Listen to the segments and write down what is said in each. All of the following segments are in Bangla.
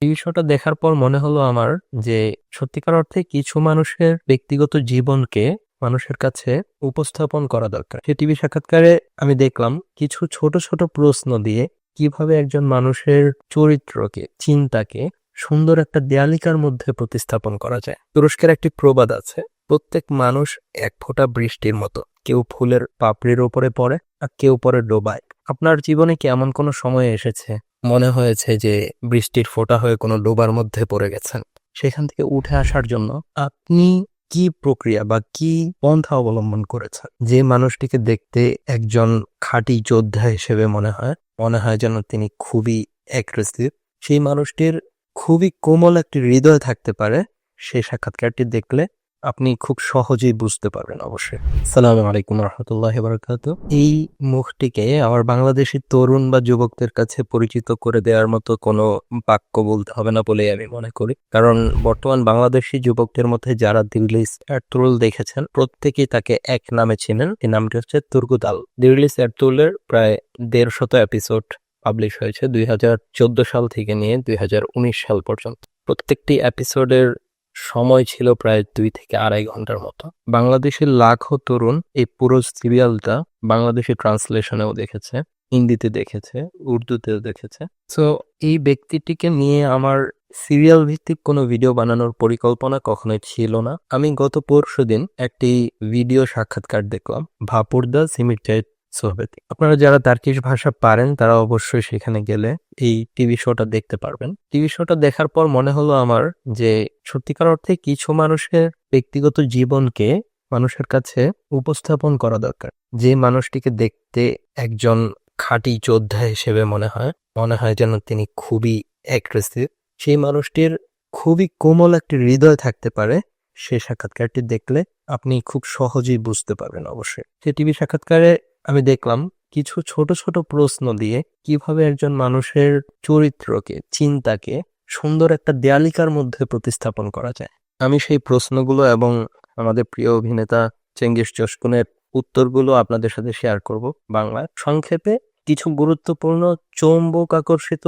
টিভি শোটা দেখার পর মনে হলো আমার যে সত্যিকার অর্থে কিছু মানুষের ব্যক্তিগত জীবনকে মানুষের কাছে উপস্থাপন করা দরকার। সে টিভি সাক্ষাৎকারে আমি দেখলাম কিছু ছোট ছোট প্রশ্ন দিয়ে কীভাবে একজন মানুষের চরিত্রকে, চিন্তাকে সুন্দর একটা দেয়ালিকার মধ্যে প্রতিস্থাপন করা যায়। তুরস্কের একটি প্রবাদ আছে, প্রত্যেক মানুষ এক ফোঁটা বৃষ্টির মতো। কেউ ফুলের পাপড়ির ওপরে পড়ে আর কেউ পরে ডোবায়। আপনার জীবনে কি এমন কোনো সময় এসেছে? মনে হয়েছে যে বৃষ্টির ফোঁটা হয়ে কোনো ডোবার মধ্যে পড়ে গেছেন। সেখান থেকে উঠে আসার জন্য আপনি কি প্রক্রিয়া বা কি পন্থা অবলম্বন করেছেন? যে মানুষটিকে দেখতে একজন খাঁটি যোদ্ধা হিসেবে মনে হয় মনে হয় যেন তিনি খুবই অ্যাগ্রেসিভ সেই মানুষটির খুবই কোমল একটি হৃদয় থাকতে পারে সেই সাক্ষাৎকারটি দেখলে আপনি খুব সহজেই বুঝতে পারবেন অবশ্যই। সালাম আলাইকুম রহমতুল্লাহ বারকাত এই মুখটিকে আমার বাংলাদেশি তরুণ বা যুবকদের কাছে পরিচিত করে দেওয়ার মতো কোনো বাক্য বলতে হবে না বলেই আমি মনে করি। কারণ বর্তমান বাংলাদেশি যুবকদের মধ্যে যারা দিল্লিস এরতুল দেখেছেন, প্রত্যেকেই তাকে এক নামে চিনেন। এই নামটি হচ্ছে তুর্গুদাল দিল্লিস এরতুলের প্রায় দেড়শত এপিসোড পাবলিশ হয়েছে দুই হাজার চোদ্দ সাল থেকে নিয়ে দুই হাজার উনিশ সাল পর্যন্ত। প্রত্যেকটি এপিসোডের সময় ছিল প্রায় দুই থেকে আড়াই ঘণ্টার মতো। বাংলাদেশের লাখো তরুণ এই পুরো সিরিয়ালটা বাংলাদেশের ট্রান্সলেশনেও দেখেছে, হিন্দিতে দেখেছে, উর্দুতেও দেখেছে। সো এই ব্যক্তিটিকে নিয়ে আমার সিরিয়াল ভিত্তিক কোনো ভিডিও বানানোর পরিকল্পনা কখনোই ছিল না। আমি গত পরশু দিন একটি ভিডিও সাক্ষাৎকার দেখলাম, ভাপুরদা সিমিটাইট সোহবেতি। আপনারা যারা তার্কিশ ভাষা পারেন, তারা অবশ্যই সেখানে গেলে এই টিভি শোটা দেখতে পারবেন। টিভি শোটা দেখার পর মনে হলো আমার যে, সত্যিকার অর্থে কিছু মানুষের ব্যক্তিগত জীবনকে মানুষের কাছে উপস্থাপন করা দরকার। যে মানুষটিকে দেখতে একজন খাঁটি যোদ্ধা হিসেবে মনে হয় মনে হয় যেন তিনি খুবই অ্যাগ্রেসিভ সেই মানুষটির খুবই কোমল একটি হৃদয় থাকতে পারে সে সাক্ষাৎকারটি দেখলে আপনি খুব সহজেই বুঝতে পারবেন অবশ্যই। সে টিভি সাক্ষাৎকারে আমি দেখলাম কিছু ছোট ছোট প্রশ্ন দিয়ে কীভাবে একজন মানুষের চরিত্রকে, চিন্তাকে সুন্দর একটা দেয়ালিকার মধ্যে প্রতিস্থাপন করা যায়। আমি সেই প্রশ্নগুলো এবং আমাদের প্রিয় অভিনেতা চেঙ্গিস চস্কুনের উত্তরগুলো আপনাদের সাথে শেয়ার করব বাংলায় সংক্ষেপে। কিছু গুরুত্বপূর্ণ, চৌম্বক আকর্ষিত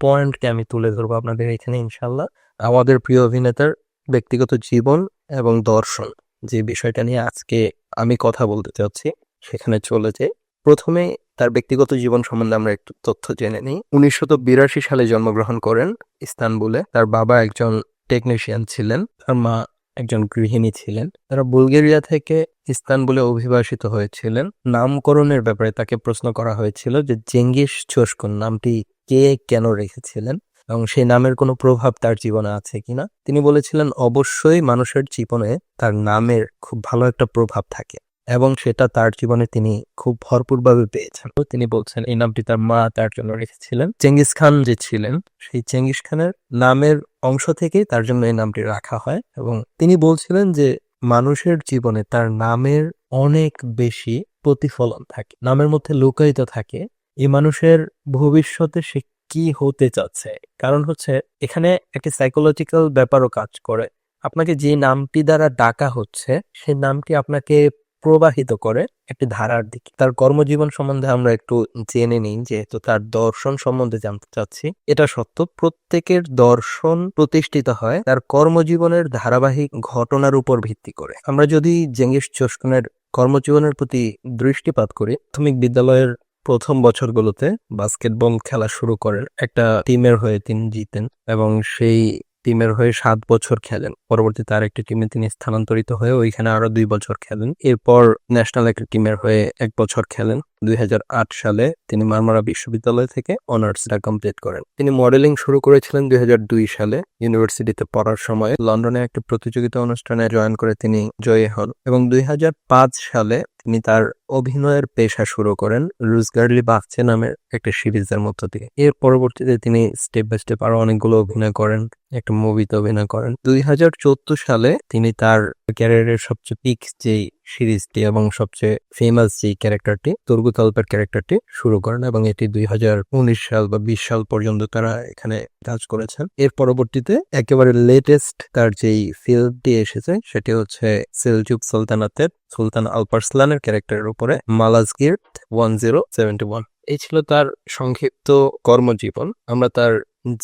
পয়েন্টকে আমি তুলে ধরবো আপনাদের এখানে ইনশাল্লাহ আমাদের প্রিয় অভিনেতার ব্যক্তিগত জীবন এবং দর্শন যে বিষয়টা নিয়ে আজকে আমি কথা বলতে চাচ্ছি। সেখানে চলে যাই প্রথমে তার ব্যক্তিগত জীবন সম্বন্ধে আমরা একটু তথ্য জেনে নিই। উনিশশো বিরাশি সালে জন্মগ্রহণ করেন ইস্তানবুলে। তার বাবা একজন টেকনিশিয়ান ছিলেন। তার মা একজন গৃহিণী ছিলেন। তারা বুলগেরিয়া থেকে ইস্তানবুলে অভিবাসিত হয়েছিলেন। নামকরণের ব্যাপারে তাকে প্রশ্ন করা হয়েছিল যে জেঙ্গিস চস্কুন নামটি কে কেন রেখেছিলেন এবং সেই নামের কোনো প্রভাব তার জীবনে আছে কিনা? তিনি বলেছিলেন, অবশ্যই মানুষের জীবনে তার নামের খুব ভালো একটা প্রভাব থাকে। এবং সেটা তার জীবনে তিনি খুব ভরপুরভাবে পেয়েছেন। তিনি বলছেন, এই নামটি তার মা তার জন্য রেখেছিলেন। চেঙ্গিস খান যে ছিলেন, সেই চেঙ্গিস খানের নামের অংশ থেকেই তার জন্য এই নামটি রাখা হয় এবং তিনি বলছিলেন যে মানুষের জীবনে তার নামের অনেক বেশি প্রতিফলন থাকে, নামের মধ্যে লুকায়িত থাকে এই মানুষের ভবিষ্যতে সে কি হতে চাচ্ছে। কারণ হচ্ছে, এখানে একটি সাইকোলজিক্যাল ব্যাপারও কাজ করে। আপনাকে যে নামটি দ্বারা ডাকা হচ্ছে সেই নামটি আপনাকে প্রবাহিত করে একটি ধারার দিকে। তার কর্মজীবন সম্বন্ধে আমরা একটু জেনে নিই, যেহেতু তার দর্শন সম্বন্ধে জানতে চাচ্ছি। এটা সত্য, প্রত্যেকের দর্শন প্রতিষ্ঠিত হয় তার কর্মজীবনের ধারাবাহিক ঘটনার উপর ভিত্তি করে। আমরা যদি জেঙ্গিস চস্কনের কর্মজীবনের প্রতি দৃষ্টিপাত করি, প্রাথমিক বিদ্যালয়ের প্রথম বছরগুলোতে বাস্কেটবল খেলা শুরু করেন। একটা টিমের হয়ে তিনি জিতেন এবং সেই টিমের হয়ে সাত বছর খেলেন। পরবর্তীতে আরেকটি টিমে তিনি স্থানান্তরিত হয়ে ওইখানে আরও দুই বছর খেলেন। এরপর ন্যাশনাল একটা টিমের হয়ে এক বছর খেলেন। দুই হাজার আট সালে তিনি মারমারা বিশ্ববিদ্যালয় থেকে অনার্সটা কমপ্লিট করেন। তিনি মডেলিং শুরু করেছিলেন দুই হাজার দুই সালে। ইউনিভার্সিটিতে পড়ার সময় লন্ডনে একটি প্রতিযোগিতা অনুষ্ঠানে জয়েন করে তিনি জয়ী হন এবং দুই হাজার পাঁচ সালে তিনি তার অভিনয়ের পেশা শুরু করেন রুজগার্লি বাগচে নামের একটা সিরিজের মধ্য দিয়ে। এর পরবর্তীতে তিনি স্টেপ বাই স্টেপ আরও অনেকগুলো অভিনয় করেন, একটা মুভিতে অভিনয় করেন। দুই হাজার চোদ্দ সালে তিনি তার ক্যারিয়ারের সবচেয়ে পিক যেই সিরিজটি এবং সবচেয়ে ফেমাস যে ক্যারেক্টারটি তুর্গুতল্পের ক্যারেক্টারটি শুরু করেন এবং এটি দুই হাজার উনিশ সাল বা বিশ সাল পর্যন্ত তারা এখানে কাজ করেছেন। এর পরবর্তীতে একেবারে লেটেস্ট তার যেই ফিল্মটি এসেছে সেটি হচ্ছে সেলজুক সুলতানাতের, সুলতান আলপারসলানের ক্যারেক্টারের উপরে Malazgirt one zero seventy one. এই ছিল তার সংক্ষিপ্ত কর্মজীবন। আমরা তার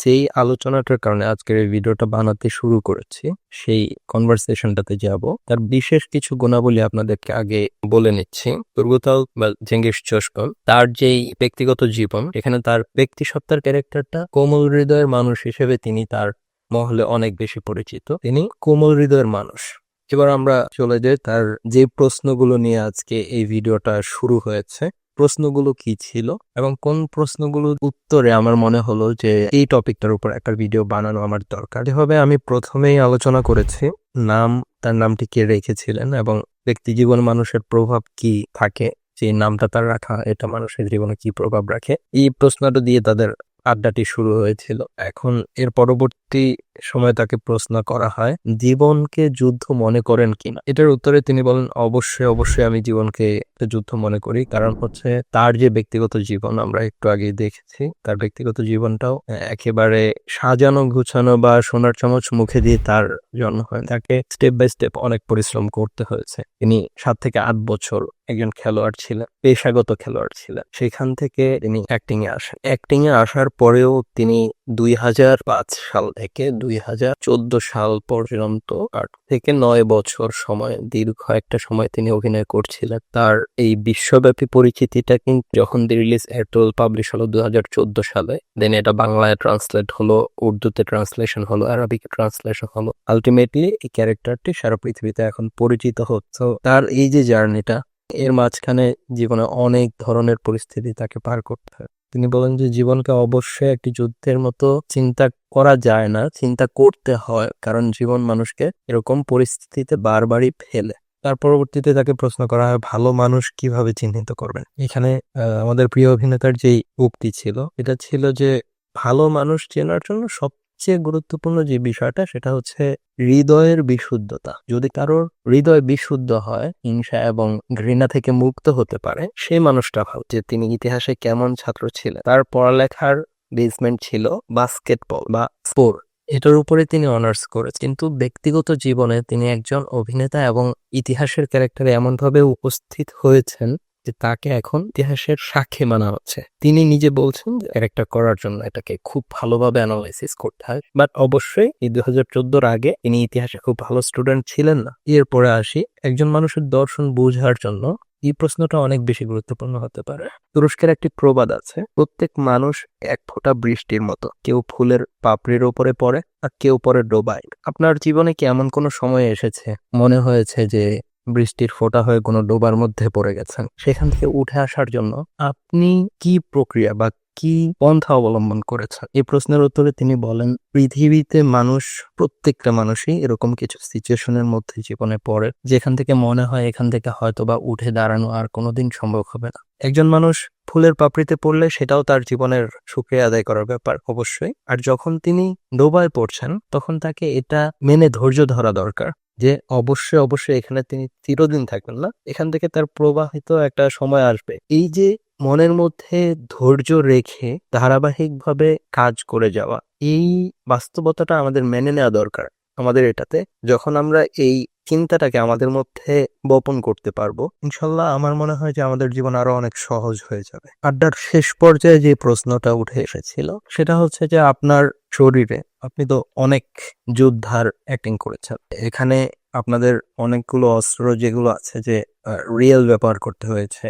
যেই আলোচনাটার কারণে আজকের এই ভিডিওটা বানাতে শুরু করেছি, সেই কনভারসেশনটাতে যাব। তার বিশেষ কিছু গুণাবলী আপনাদেরকে আগে বলে নিচ্ছি। তুর্গুতাল বা জেঙ্গিস চস্কল তার যেই ব্যক্তিগত জীবন, এখানে তার ব্যক্তি সত্তার ক্যারেক্টারটা কোমল হৃদয়ের মানুষ হিসেবে তিনি তার মহলে অনেক বেশি পরিচিত। তিনি কোমল হৃদয়ের মানুষ। এবার আমরা চলে যাই তার যে প্রশ্নগুলো নিয়ে আজকে এই ভিডিওটা শুরু হয়েছে, প্রশ্নগুলো কি ছিল এবং কোন প্রশ্নগুলোর উত্তরে আমার মনে হলো যে এই টপিকটার উপর একটা ভিডিও বানানো আমার দরকার। যেভাবে আমি প্রথমেই আলোচনা করেছি, নাম, তার নামটি কে রেখেছিলেন এবং ব্যক্তি জীবন মানুষের প্রভাব কি থাকে, যে নামটা তার রাখা, এটা মানুষের জীবনে কি প্রভাব রাখে, এই প্রশ্নটা দিয়ে তাদের আড্ডাটি শুরু হয়েছিল। এখন এর পরবর্তী সময় তাকে প্রশ্ন করা হয়, জীবনকে যুদ্ধ মনে করেন কিনা? এটার উত্তরে তিনি বলেন, অবশ্যই অবশ্যই আমি জীবনকে যুদ্ধ মনে করি। কারণ হচ্ছে তার যে ব্যক্তিগত জীবন আমরা একটু আগে দেখেছি, তার ব্যক্তিগত জীবনটাও একেবারে সাজানো, গুছানো বা সোনার চামচ মুখে দিয়ে তার জন্ম হয়। তাকে স্টেপ বাই স্টেপ অনেক পরিশ্রম করতে হয়েছে। তিনি সাত থেকে আট বছর একজন খেলোয়াড় ছিলেন, পেশাগত খেলোয়াড় ছিলেন। সেখান থেকে তিনি অ্যাক্টিং এ আসেন। অ্যাক্টিং এ আসার পরেও তিনি দুই হাজার পাঁচ সাল থেকে দুই হাজার চোদ্দ সাল পর্যন্ত আট থেকে নয় বছর সময়, দীর্ঘ একটা সময় তিনি অভিনয় করছিলেন। তার এই বিশ্বব্যাপী পরিচিতিটা কিন্তু যখন দি রিলিজ এয়ারটেল পাবলিশ হলো দু হাজার চোদ্দ সালে দেন এটা বাংলায় ট্রান্সলেট হলো, উর্দুতে ট্রান্সলেশন হলো আরবিকে ট্রান্সলেশন হলো। আলটিমেটলি এই ক্যারেক্টারটি সারা পৃথিবীতে এখন পরিচিত হচ্ছে তার এই যে জার্নিটা এর মাঝখানে জীবনে অনেক ধরনের পরিস্থিতি তাকে পার করতে হয়। তিনি বলেন যে জীবনকে অবশ্যই একটি যুদ্ধের মতো চিন্তা করা যায় না, চিন্তা করতে হয়, কারণ জীবন মানুষকে এরকম পরিস্থিতিতে বারবারই ফেলে। তার পরবর্তীতে তাকে প্রশ্ন করা হয়, ভালো মানুষ কীভাবে চিহ্নিত করবেন? এখানে আমাদের প্রিয় অভিনেতার যেই উক্তি ছিল, এটা ছিল যে ভালো মানুষ চেনার জন্য সবচেয়ে গুরুত্বপূর্ণ যে বিষয়টা সেটা হচ্ছে হৃদয়ের বিশুদ্ধতা। যদি কারোর হৃদয় বিশুদ্ধ হয়, হিংসা এবং ঘৃণা থেকে মুক্ত হতে পারে, সেই মানুষটা ভাব যে তিনি ইতিহাসে কেমন ছাত্র ছিলেন, তার পড়ালেখার বেসমেন্ট ছিল বাস্কেটবল বা স্পোর্ট এটার উপরে তিনি অনার্স করেছেন। কিন্তু ব্যক্তিগত জীবনে তিনি একজন অভিনেতা এবং ইতিহাসের ক্যারেক্টারে এমনভাবে উপস্থিত হয়েছেন যে তাকে এখন ইতিহাসের সাক্ষী মানা হচ্ছে। তিনি নিজে বলছেন ক্যারেক্টার করার জন্য এটাকে খুব ভালোভাবে অ্যানালাইসিস করতে হয়। বাট অবশ্যই এই দুই হাজার চোদ্দোর আগে তিনি ইতিহাসে খুব ভালো স্টুডেন্ট ছিলেন না। এরপরে আসি একজন মানুষের দর্শন বোঝার জন্য। এই প্রশ্নটা অনেক বেশি গুরুত্বপূর্ণ হতে পারে। তুরস্কের একটি প্রবাদ আছে, প্রত্যেক মানুষ এক ফোঁটা বৃষ্টির মতো। কেউ ফুলের পাপড়ির ওপরে পড়ে আর কেউ পরে ডোবায়। আপনার জীবনে কি এমন কোনো সময় এসেছে? মনে হয়েছে যে বৃষ্টির ফোঁটা হয়ে কোনো ডোবার মধ্যে পড়ে গেছেন। সেখান থেকে উঠে আসার জন্য আপনি কি প্রক্রিয়া বা কি পন্থা অবলম্বন করেছেন? এই প্রশ্নের উত্তরে তিনি বলেন, পৃথিবীতে মানুষ, প্রত্যেকটা মানুষই এরকম কিছু সিচুয়েশনের মধ্যে জীবনে পড়ে, যেখান থেকে মনে হয় এখান থেকে হয়তো বা উঠে দাঁড়ানো আর কোনোদিন সম্ভব হবে না। একজন মানুষ ফুলের পাপড়িতে পড়লে সেটাও তার জীবনের সুখে আদায় করার ব্যাপার, অবশ্যই। আর যখন তিনি ডোবায় পড়ছেন, তখন তাকে এটা মেনে ধৈর্য ধরা দরকার। যে অবশ্যই অবশ্যই এখানে তিনি চিরদিন থাকবেন না। এখান থেকে তার প্রবাহিত একটা সময় আসবে। এই যে মনের মধ্যে ধৈর্য রেখে ধারাবাহিকভাবে কাজ করে যাওয়া, এই বাস্তবতাটা আমাদের মেনে নেওয়া দরকার আমাদের এটাতে। যখন আমরা এই চিন্তাটাকে আমাদের মধ্যে বপন করতে পারব। ইনশাল্লাহ আমার মনে হয় যে আমাদের জীবন আরও অনেক সহজ হয়ে যাবে। আড্ডার শেষ পর্যায়ে যে প্রশ্নটা উঠে এসেছিল, সেটা হচ্ছে যে আপনার শরীরে আপনি তো অনেক যোদ্ধার অ্যাক্টিং করেছেন। এখানে আপনাদের অনেকগুলো অস্ত্র যেগুলো আছে যে রিয়েল ব্যবহার করতে হয়েছে,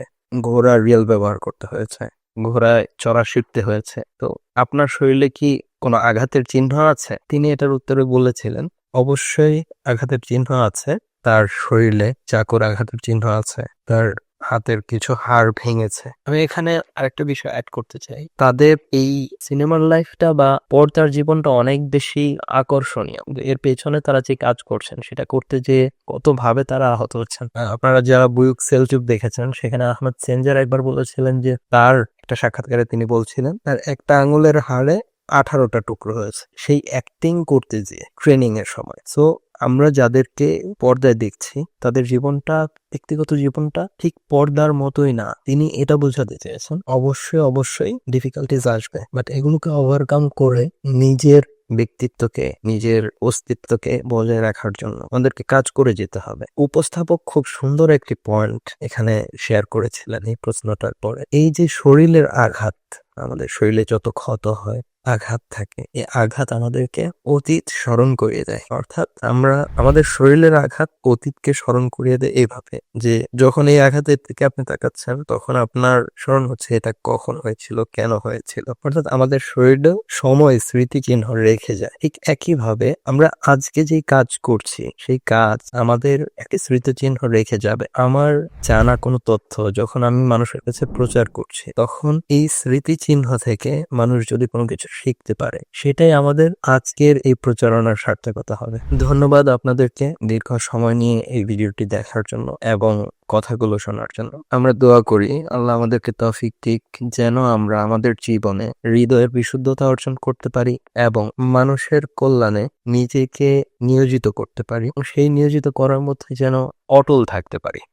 ঘোড়া রিয়েল ব্যবহার করতে হয়েছে, ঘোড়ায় চড়া শিখতে হয়েছে। তো আপনার শরীরে কি কোনো আঘাতের চিহ্ন আছে? তিনি এটার উত্তরে বলেছিলেন অবশ্যই আঘাতের চিহ্ন আছে। তার শরীরে চাকুর আঘাতের চিহ্ন আছে। তার হাতের কিছু হাড় ভেঙেছে। আমি এখানে আরেকটা বিষয় অ্যাড করতে চাই। তাদের এই সিনেমার লাইফটা বা পর্দার জীবনটা অনেক বেশি আকর্ষণীয়। এর পেছনে তারা যে কাজ করছেন, সেটা করতে যে কত ভাবে তারা আহত হচ্ছেন। আপনারা যারা বুয়ুক সেলচুপ দেখেছেন, সেখানে আহমেদ সেনজার একবার বলেছিলেন যে, তার একটা সাক্ষাৎকারে তিনি বলছিলেন, তার একটা আঙুলের হাড়ে আঠারোটা টুকরো হয়েছে। সেই অ্যাক্টিং করতে যেয়ে ট্রেনিং এর সময়। সো আমরা যাদেরকে পর্দায় দেখছি, তাদের জীবনটা, ব্যক্তিগত জীবনটা ঠিক পর্দার মতোই না। তিনি এটা বোঝাতে চেয়েছেন, অবশ্যই অবশ্যই ডিফিকাল্টিজ আসবে। বাট এগুলোকে ওভারকাম করে নিজের ব্যক্তিত্বকে, নিজের অস্তিত্বকে বজায় রাখার জন্য আমাদেরকে কাজ করে যেতে হবে। উপস্থাপক খুব সুন্দর একটি পয়েন্ট এখানে শেয়ার করেছিলেন এই প্রশ্নটার পরে। এই যে শরীরের আঘাত, আমাদের শরীরে যত ক্ষত হয় আঘাত থাকে। এই আঘাত আমাদেরকে অতীত স্মরণ করিয়ে দেয়। অর্থাৎ আমরা, আমাদের শরীরের আঘাত অতীতকে স্মরণ করিয়ে দেয় এইভাবে যে, যখন এই আঘাতের থেকে আপনি তাকাচ্ছেন, তখন আপনার স্মরণ হচ্ছে এটা কখন হয়েছিল, কেন হয়েছিল। অর্থাৎ আমাদের শরীরেও সময় স্মৃতি চিহ্ন রেখে যায়। ঠিক একইভাবে আমরা আজকে যেই কাজ করছি, সেই কাজ আমাদের একটি স্মৃতি চিহ্ন রেখে যাবে। আমার জানা কোনো তথ্য, যখন আমি মানুষের কাছে প্রচার করছি, তখন এই স্মৃতি চিহ্ন থেকে মানুষ যদি কোনো কিছু শিখতে পারে। সেটাই আমাদের আজকের এই প্রচারণার সার্থকতা হবে। ধন্যবাদ আপনাদেরকে দীর্ঘ সময় নিয়ে এই ভিডিওটি দেখার জন্য এবং কথাগুলো শোনার জন্য। আমরা দোয়া করি, আল্লাহ আমাদেরকে তৌফিক ঠিক যেন আমরা আমাদের জীবনে হৃদয়ের বিশুদ্ধতা অর্জন করতে পারি এবং মানুষের কল্যাণে নিজেকে নিয়োজিত করতে পারি। সেই নিয়োজিত করার মধ্যে যেন অটল থাকতে পারি।